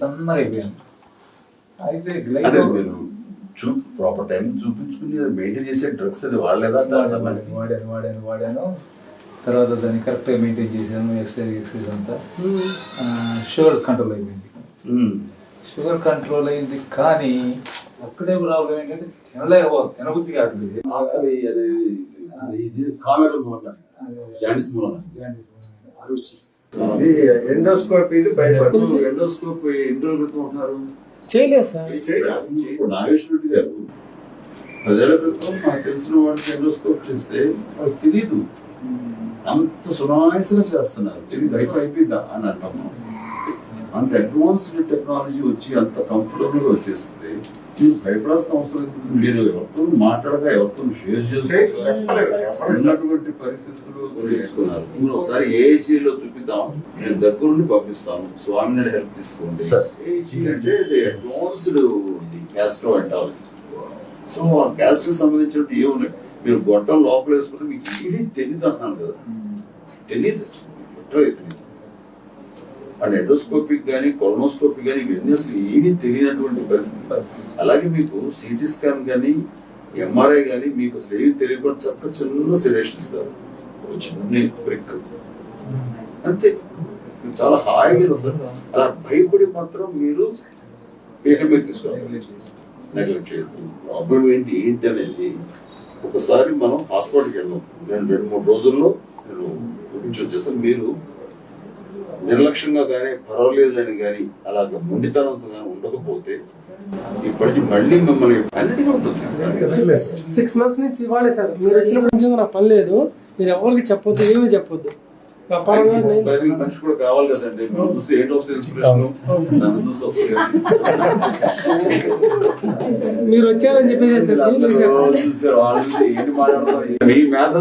సన్నగా అయిపోయాను అయితే అంటే గ్లైకో మీరు చూ ప్రాపర్ టైం చూపించుకుని మెయింటైన్ చేసే డ్రగ్స్ అది వాళ్ళేదా వాడాను వాడాను వాడాను వాడాను. తర్వాత దాన్ని కరెక్ట్గా మెయింటైన్ చేశాను ఎక్సర్సైజ్ ఎక్సర్సైజ్ అంతా. షుగర్ కంట్రోల్ అయిపోయింది. షుగర్ కంట్రోల్ అయింది కానీ ఒక్కటే ప్రాబ్లం ఏంటంటే తినలేక తినబుద్ధి కావట్లేదు. ఆకలి అది ఇది కామెర మూలంగా. జాండిస్ మూలంగా. అరుచి. ఇది ఎండోస్కోప్ ఇది భయపడు ఎండోస్కోప్ ఎన్ని రోజుల క్రితం ఉంటున్నారు చేయలేదు సార్. ఇప్పుడు నాగేశ్వర రెడ్డి గారు ప్రజల క్రితం నాకు తెలిసిన వాళ్ళకి ఎండోస్కోప్ చేస్తే వాళ్ళకి తెలీదు. అంత సునాయసంగా చేస్తున్నారు. తెలియదు అయిపోయిందా అని అంటాం మనం. అంత అడ్వాన్స్డ్ టెక్నాలజీ వచ్చి అంత కంఫర్టబుల్గా వచ్చేస్తుంది. మీరు భయపడాల్సిన అవసరం ఎందుకు? మీరు ఎవరితో మాట్లాడగా ఎవరితో షేర్ చేస్తే చెప్పలేదు, చెప్పలేదు. ఉన్నటువంటి పరిస్థితులు నేర్చుకున్నారు మీరు ఒకసారి ఏఐజీలో చూపిద్దాం. నేను దగ్గరుండి పంపిస్తాను. స్వామి హెల్ప్ తీసుకోండి. ఏఐజీ అంటే అడ్వాన్స్డ్ క్యాస్ట్రో అంటాలజీ సో ఆ క్యాస్ట్కి సంబంధించిన ఏమున్నాయి మీరు గొట్టం లోపల వేసుకుంటే మీకు ఏది తెలియదు అంటున్నాను కదా. తెలియదు తెలియదు? అండ్ ఎండోస్కోపిక్ కానీ కొలనోస్కోపిక్ కానీ ఇవన్నీ అసలు ఏమీ తెలియనటువంటి పరిస్థితి అలాగే మీకు సిటీ స్కాన్ కానీ ఎంఆర్ఐ కానీ మీకు అసలు ఏమి తెలియకుండా చక్క చిన్న సిరేషన్ ఇస్తారు చిన్న బ్రిక్ అంతే. చాలా హాయిగా అసలు అలా భయపడి మాత్రం మీరు పీక మీద తీసుకోవాలి. నెగ్లెక్ట్ చేయొద్దు. ప్రాబ్లం ఏంటి? ఏంటి అనేది ఒకసారి మనం హాస్పిటల్కి వెళ్ళాం. నేను రెండు మూడు రోజుల్లో నేను గురించి వచ్చేస్తాను మీరు నిర్లక్ష్యంగా కానీ పర్వాలేదులని కానీ అలాగ మొండితనంతో కానీ ఉండకపోతే ఇప్పటికి మళ్ళీ మిమ్మల్ని ఉంటుంది. సిక్స్ మంత్స్ నుంచి ఇవ్వాలి సార్. మీరు వచ్చినప్పటి నుంచి నాకు పని లేదు. మీరు ఎవరికి చెప్పొద్దు ఏమీ చెప్పొద్దు. నా మనిషి కూడా కావాలి కదండి మీరు చూసి ఏంటి వస్తుంది ఇన్స్పిరేషన్ నన్ను చూసి వస్తుంది మీరు వచ్చారని చెప్పేసి మీ మేధ